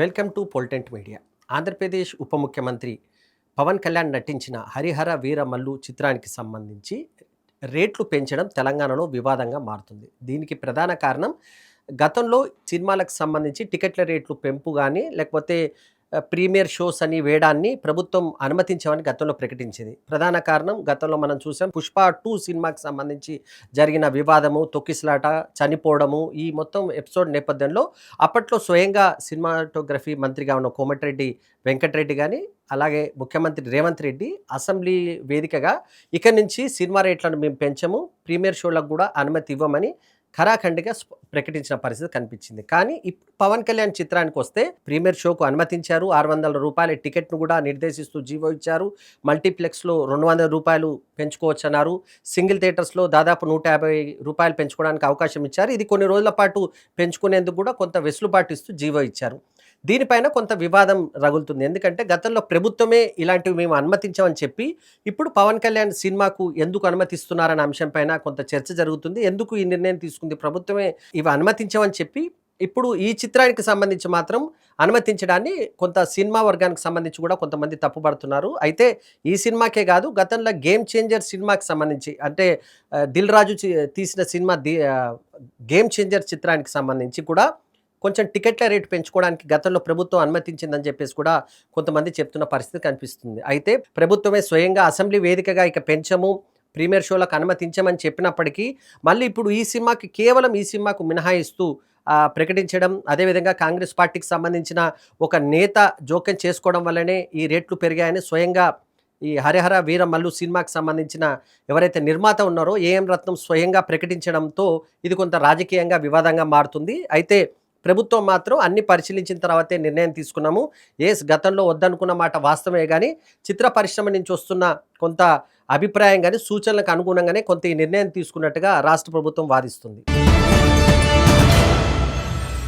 Welcome to పొల్టెంట్ media. Andhra Pradesh ఉప ముఖ్యమంత్రి పవన్ కళ్యాణ్ నటించిన హరిహర వీరమల్లు చిత్రానికి సంబంధించి రేట్లు పెంచడం తెలంగాణలో వివాదంగా మారుతుంది. దీనికి ప్రధాన కారణం గతంలో సినిమాలకు సంబంధించి టికెట్ల రేట్లు పెంపు కానీ లేకపోతే ప్రీమియర్ షోస్ అని వేయడాన్ని ప్రభుత్వం అనుమతించామని గతంలో ప్రకటించింది. ప్రధాన కారణం గతంలో మనం చూసాం పుష్ప టూ సినిమాకి సంబంధించి జరిగిన వివాదము తొక్కిసలాట చనిపోవడము ఈ మొత్తం ఎపిసోడ్ నేపథ్యంలో అప్పట్లో స్వయంగా సినిమాటోగ్రఫీ మంత్రిగా ఉన్న కోమటిరెడ్డి వెంకటరెడ్డి కానీ అలాగే ముఖ్యమంత్రి రేవంత్ రెడ్డి అసెంబ్లీ వేదికగా ఇక్కడి నుంచి సినిమా రేట్లను మేము పెంచము ప్రీమియర్ షోలకు కూడా అనుమతి ఇవ్వమని ఖరాఖండిగా ప్రకటించిన పరిస్థితి కనిపించింది. కానీ ఇప్పుడు పవన్ కళ్యాణ్ చిత్రానికి వస్తే ప్రీమియర్ షోకు అనుమతించారు. ఆరు వందల రూపాయల టికెట్ను కూడా నిర్దేశిస్తూ జీవో ఇచ్చారు. మల్టీప్లెక్స్లో రెండు వందల రూపాయలు పెంచుకోవచ్చు అన్నారు సింగిల్ థియేటర్స్లో దాదాపు నూట యాభై రూపాయలు పెంచుకోవడానికి అవకాశం ఇచ్చారు. ఇది కొన్ని రోజుల పాటు పెంచుకునేందుకు కూడా కొంత వెసులుబాటు ఇస్తూ జీవో ఇచ్చారు. దీనిపైన కొంత వివాదం రగులుతుంది. ఎందుకంటే గతంలో ప్రభుత్వమే ఇలాంటివి మేము అనుమతించామని చెప్పి ఇప్పుడు పవన్ కళ్యాణ్ సినిమాకు ఎందుకు అనుమతిస్తున్నారన్న అంశంపైన కొంత చర్చ జరుగుతుంది. ఎందుకు ఈ నిర్ణయం తీసుకుంది? ప్రభుత్వమే ఇవి అనుమతించామని చెప్పి ఇప్పుడు ఈ చిత్రానికి సంబంధించి మాత్రం అనుమతించడాన్ని కొంత సినిమా వర్గానికి సంబంధించి కూడా కొంతమంది తప్పుపడుతున్నారు. అయితే ఈ సినిమాకే కాదు గతంలో గేమ్ చేంజర్ సినిమాకి సంబంధించి అంటే దిల్ రాజు తీసిన సినిమా గేమ్ చేంజర్ చిత్రానికి సంబంధించి కూడా కొంచెం టికెట్ల రేటు పెంచుకోవడానికి గతంలో ప్రభుత్వం అనుమతించిందని చెప్పేసి కూడా కొంతమంది చెప్తున్న పరిస్థితి కనిపిస్తుంది. అయితే ప్రభుత్వమే స్వయంగా అసెంబ్లీ వేదికగా ఇక పెంచము ప్రీమియర్ షోలకు అనుమతించమని చెప్పినప్పటికీ మళ్ళీ ఇప్పుడు ఈ సినిమాకి కేవలం ఈ సినిమాకు మినహాయిస్తూ ప్రకటించడం అదేవిధంగా కాంగ్రెస్ పార్టీకి సంబంధించిన ఒక నేత జోక్యం చేసుకోవడం వల్లనే ఈ రేట్లు పెరిగాయని స్వయంగా ఈ హరిహర వీర మల్లు సినిమాకి సంబంధించిన ఎవరైతే నిర్మాత ఉన్నారో ఏఎం రత్నం స్వయంగా ప్రకటించడంతో ఇది కొంత రాజకీయంగా వివాదంగా మారుతుంది. అయితే ప్రభుత్వం మాత్రం అన్ని పరిశీలించిన తర్వాతే నిర్ణయం తీసుకున్నాము. ఏస్ గతంలో వద్దనుకున్న మాట వాస్తవమే కానీ చిత్ర పరిశ్రమ నుంచి వస్తున్న కొంత అభిప్రాయం కానీ సూచనలకు అనుగుణంగానే కొంత ఈ నిర్ణయం తీసుకున్నట్టుగా రాష్ట్ర ప్రభుత్వం వాదిస్తుంది.